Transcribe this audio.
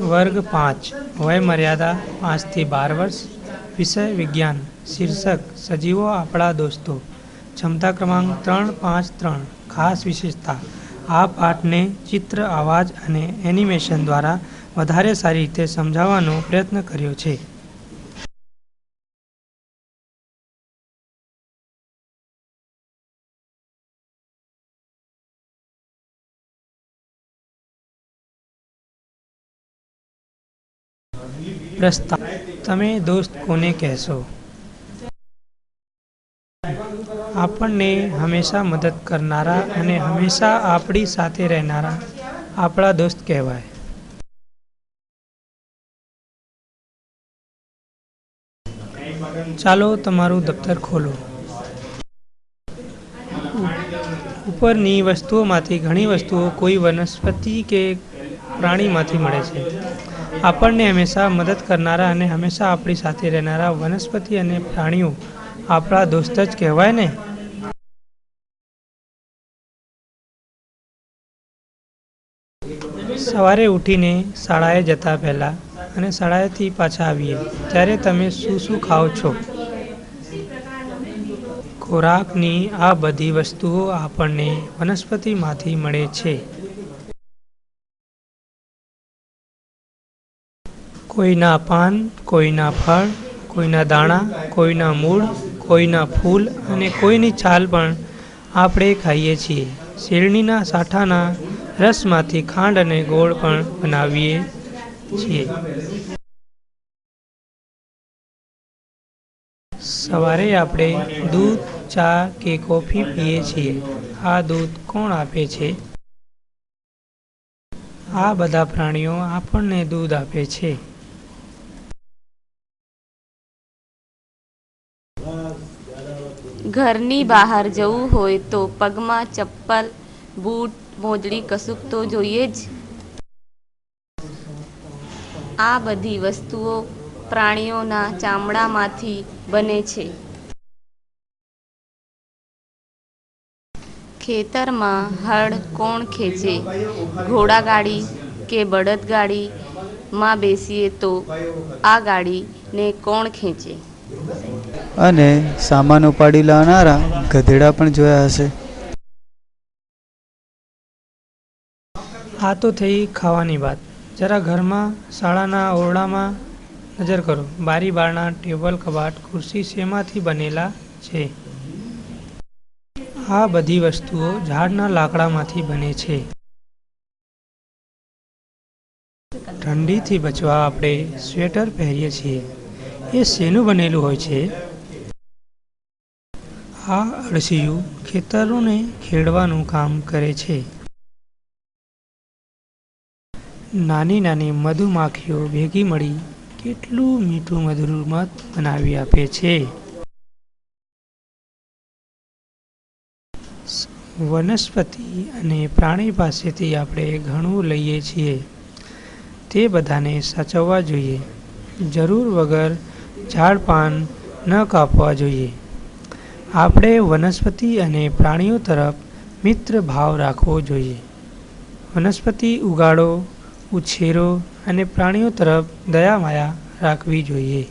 વર્ગ પાંચ. વયમર્યાદા પાંચથી બાર વર્ષ. વિષય વિજ્ઞાન. શીર્ષક, સજીવો આપણા દોસ્તો. ક્ષમતા ક્રમાંક ત્રણ પાંચ ત્રણ. ખાસ વિશેષતા. આ પાઠને ચિત્ર, અવાજ અને એનિમેશન દ્વારા વધારે સારી રીતે સમજાવવાનો પ્રયત્ન કર્યો છે. પ્રસ્તાવ. તમે દોસ્ત કોને કહેશો? આપણને હંમેશા મદદ કરનારા અને હંમેશા આપણી સાથે રહેનારા આપણા દોસ્ત કહેવાય. ચાલો તમારું દફતર ખોલો. ઉપરની વસ્તુઓમાંથી ઘણી વસ્તુઓ કોઈ વનસ્પતિ કે પ્રાણીમાંથી મળે છે. આપણને હંમેશા મદદ કરનારા અને હંમેશા આપણી સાથે રહેનારા વનસ્પતિ અને પ્રાણીઓ આપણા દોસ્ત જ કહેવાય ને? સવારે ઉઠીને શાળાએ જતા પહેલાં અને શાળાએથી પાછા આવીએ, ત્યારે તમે શું શું ખાઓ છો? ખોરાકની આ બધી વસ્તુઓ આપણને વનસ્પતિમાંથી મળે છે. કોઈના પાન, કોઈના ફળ, કોઈના દાણા, કોઈના મૂળ, કોઈના ફૂલ અને કોઈની છાલ પણ આપણે ખાઈએ છીએ. શેરણીના સાઠાના રસમાંથી ખાંડ અને ગોળ પણ બનાવીએ છીએ. સવારે આપણે દૂધ, ચા કે કોફી પીએ છીએ. આ દૂધ કોણ આપે છે? આ બધા પ્રાણીઓ આપણને દૂધ આપે છે. ઘરની બહાર જવું હોય તો પગમાં ચપ્પલ, બૂટ, મોજડી કશુંક તો જોઈએ જ. આ બધી વસ્તુઓ પ્રાણીઓના ચામડામાંથી બને છે. ખેતરમાં હળ કોણ ખેંચે? ઘોડાગાડી કે બળદગાડીમાં બેસીએ તો આ ગાડીને કોણ ખેંચે? અને સામાન ઉપાડી લાવનારા ગધેડા પણ જોયા હશે. આ તો થઈ ખાવાની વાત. જરા ઘરમાં, શાળાના ઓરડામાં નજર કરો. બારી બારણા ટેબલ, કબાટ, ખુરશી શેમાંથી બનેલા છે? આ બધી વસ્તુઓ ઝાડના લાકડામાંથી બને છે. ઠંડીથી બચવા આપણે સ્વેટર પહેરીએ છીએ. એ શેનું બનેલું હોય છે? આ અળસિયું ખેતરોને ખેડવાનું કામ કરે છે. નાની નાની મધુમાખીઓ ભેગી મળી કેટલું મીઠું મધુર મધ બનાવી આપે છે. વનસ્પતિ અને પ્રાણી પાસેથી આપણે ઘણું લઈએ છીએ. તે બધાને સાચવવા જોઈએ. જરૂર વગર ઝાડ પાન ન કાપવા જોઈએ. આપણે વનસ્પતિ અને પ્રાણીઓ તરફ મિત્ર ભાવ રાખવો જોઈએ. વનસ્પતિ ઉગાડો, ઉછેરો અને પ્રાણીઓ તરફ દયા માયા રાખવી જોઈએ.